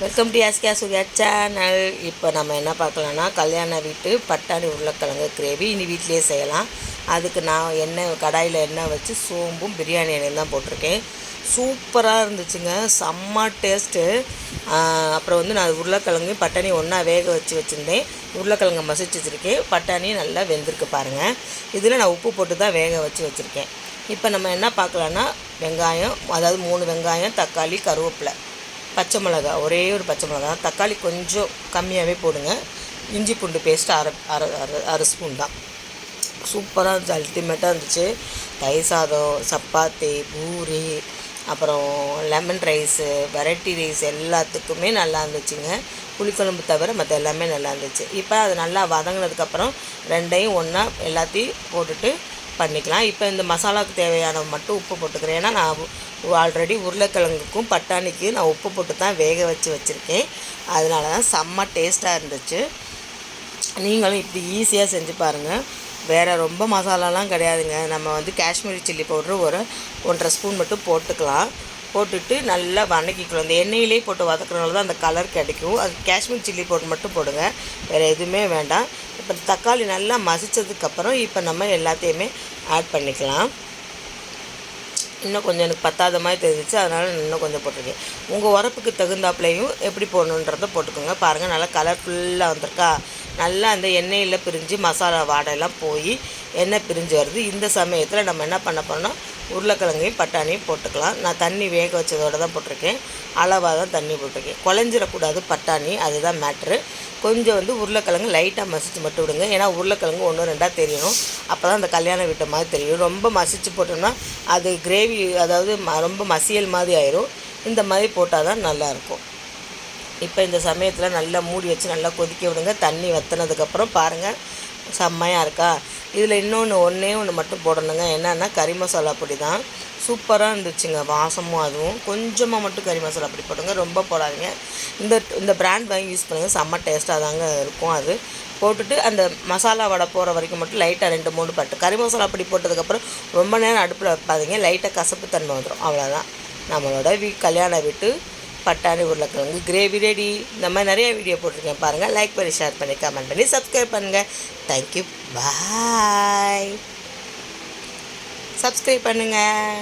Welcome to SK Surya channel. இப்போ நம்ம என்ன பார்க்கலான்னா கல்யாண வீட்டு பட்டாணி உருளைக்கிழங்கு கிரேவி இனி வீட்டிலேயே செய்யலாம். அதுக்கு நான் எண்ணெய் கடாயில் எண்ணெய் வச்சு சோம்பும் பிரியாணி எண்ணெயும் தான் போட்டிருக்கேன். சூப்பராக இருந்துச்சுங்க. செம்ம டேஸ்ட்டு அப்புறம் வந்து நான் உருளைக்கிழங்கு பட்டாணி ஒன்றா வேக வச்சு வச்சுருந்தேன். உருளைக்கிழங்கு மசிச்சு வச்சுருக்கேன் பட்டாணி நல்லா வெந்திருக்கு பாருங்கள் இதில் நான் உப்பு போட்டு தான் வேக வச்சு வச்சுருக்கேன். இப்போ நம்ம என்ன பார்க்கலான்னா வெங்காயம் அதாவது மூணு வெங்காயம் தக்காளி கருவேப்பிலை. பச்சை மிளகா ஒரே ஒரு பச்சை மிளகா. தக்காளி கொஞ்சம் கம்மியாகவே போடுங்க. இஞ்சி பூண்டு பேஸ்ட் அரை அரை அரை அரை ஸ்பூன் தான். சூப்பராக இருந்துச்சு. அல்டிமேட்டாக இருந்துச்சு. தயிர் சாதம் சப்பாத்தி பூரி அப்புறம் லெமன் ரைஸு வெரைட்டி ரைஸ் எல்லாத்துக்குமே நல்லா இருந்துச்சுங்க. புளிக்குழம்பு தவிர மற்ற எல்லாமே நல்லா இருந்துச்சு. இப்போ அது நல்லா வதங்கினதுக்கப்புறம் ரெண்டையும் ஒன்றா எல்லாத்தையும் போட்டுட்டு பண்ணிக்கலாம். இப்போ இந்த மசாலாவுக்கு தேவையான மட்டும் உப்பு போட்டுக்கிறேன். ஏன்னா நான் ஆல்ரெடி உருளைக்கிழங்குக்கும் பட்டாணிக்கும் நான் உப்பு போட்டு தான் வேக வச்சு வச்சுருக்கேன். அதனால தான் செம்ம டேஸ்ட்டாக இருந்துச்சு. நீங்களும் இப்படி ஈஸியாக செஞ்சு பாருங்கள் வேறு ரொம்ப மசாலாலாம் கிடையாதுங்க. நம்ம வந்து காஷ்மீரி சில்லி பவுட்ரு ஒரு ஒன்றரை ஸ்பூன் மட்டும் போட்டுக்கலாம். போட்டுட்டு நல்லா வதக்கிக்கலாம் இந்த எண்ணெயிலே போட்டு வதக்குறதுனால தான் அந்த கலர் கிடைக்கும். அது காஷ்மீர் சில்லி பவுடர் மட்டும் போடுங்க. வேறு எதுவுமே வேண்டாம். இப்போ தக்காளி நல்லா மசித்ததுக்கப்புறம் இப்போ நம்ம எல்லாத்தையுமே ஆட் பண்ணிக்கலாம். இன்னும் கொஞ்சம் எனக்கு பத்தாத மாதிரி தெரிஞ்சிச்சு அதனால் இன்னும் கொஞ்சம் போட்டிருக்கேன். உங்கள் உரப்புக்கு தகுந்தாப்புலையும் எப்படி போடணுன்றதை போட்டுக்கோங்க. பாருங்கள் நல்லா கலர்ஃபுல்லாக வந்திருக்கா. நல்லா அந்த எண்ணெயில் பிரிஞ்சு மசாலா வாடையெல்லாம் போய் எண்ணெய் பிரிஞ்சு வருது. இந்த சமயத்தில் நம்ம என்ன பண்ண போகிறோம்னா உருளைக்கிழங்கையும் பட்டாணியும் போட்டுக்கலாம். நான் தண்ணி வேக வச்சதோடு தான் போட்டிருக்கேன். அளவாக தான் தண்ணி போட்டிருக்கேன். குழஞ்சிடக்கூடாது பட்டாணி அதுதான் மேட்ரு கொஞ்சம் வந்து உருளைக்கிழங்கு லைட்டாக மசிச்சு மட்டும் விடுங்க. ஏன்னா உருளைக்கிழங்கு ஒன்று ரெண்டாக தெரியணும். அப்போ தான் அந்த கல்யாண வீட்டை மாதிரி தெரியும். ரொம்ப மசிச்சு போட்டோம்னா அது கிரேவி அதாவது ம ரொம்ப மசியல் மாதிரி ஆயிரும். இந்த மாதிரி போட்டால் தான் நல்லாயிருக்கும். இப்போ இந்த சமயத்தில் நல்லா மூடி வச்சு நல்லா கொதிக்க விடுங்க. தண்ணி வத்தினதுக்கப்புறம் பாருங்கள் செம்மையாக இருக்கா? இதில் இன்னொன்று ஒன்றே ஒன்று மட்டும் போடணுங்க. என்னென்னா கறி மசாலா பொடி தான். சூப்பராக இருந்துச்சுங்க வாசமும் அதுவும். கொஞ்சமாக மட்டும் கறி மசாலா பொடி போடுங்க ரொம்ப போடாதீங்க. இந்த இந்த பிராண்ட் வாங்கி யூஸ் பண்ணுங்கள் செம்ம டேஸ்ட்டாக தாங்க இருக்கும் அது. போட்டுட்டு அந்த மசாலா வடை போகிற வரைக்கும் மட்டும் லைட்டாக ரெண்டு மூணு பட்டு. கறி மசாலா பொடி போட்டதுக்கப்புறம் ரொம்ப நேரம் அடுப்பில் வைப்பாதீங்க லைட்டாக கசப்பு தன்மை வந்துடும் அவ்வளோதான் நம்மளோட வீ கல்யாண வீட்டு பட்டாணி உருளைக்கிழங்கு கிரேவி ரெடி இந்த மாதிரி நிறைய வீடியோ போட்டிருக்கேன். பாருங்கள் லைக் பண்ணி ஷேர் பண்ணி கமெண்ட் பண்ணி சப்ஸ்கிரைப் பண்ணுங்கள் தேங்க்யூ பாய் சப்ஸ்கிரைப் பண்ணுங்கள்